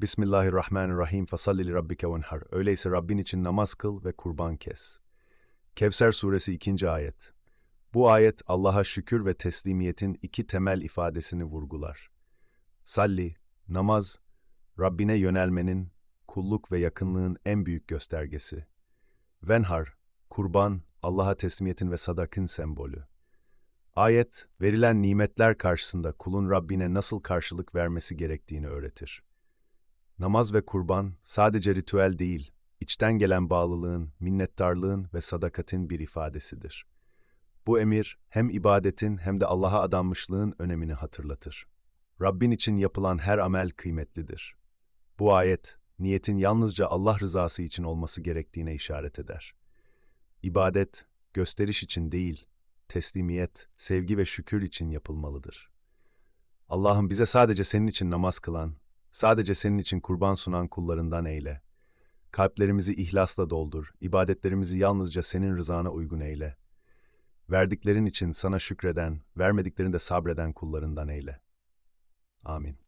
Bismillahirrahmanirrahim. Fasalli li rabbike venhar. Öyleyse Rabbin için namaz kıl ve kurban kes. Kevser suresi 2. ayet. Bu ayet Allah'a şükür ve teslimiyetin iki temel ifadesini vurgular. Salli, namaz, Rabbine yönelmenin, kulluk ve yakınlığın en büyük göstergesi. Venhar, kurban, Allah'a teslimiyetin ve sadakın sembolü. Ayet, verilen nimetler karşısında kulun Rabbine nasıl karşılık vermesi gerektiğini öğretir. Namaz ve kurban sadece ritüel değil, içten gelen bağlılığın, minnettarlığın ve sadakatin bir ifadesidir. Bu emir hem ibadetin hem de Allah'a adanmışlığın önemini hatırlatır. Rabbin için yapılan her amel kıymetlidir. Bu ayet, niyetin yalnızca Allah rızası için olması gerektiğine işaret eder. İbadet, gösteriş için değil, teslimiyet, sevgi ve şükür için yapılmalıdır. Allah'ım bize sadece senin için namaz kılan, sadece senin için kurban sunan kullarından eyle. Kalplerimizi ihlasla doldur, ibadetlerimizi yalnızca senin rızana uygun eyle. Verdiklerin için sana şükreden, vermediklerinde sabreden kullarından eyle. Amin.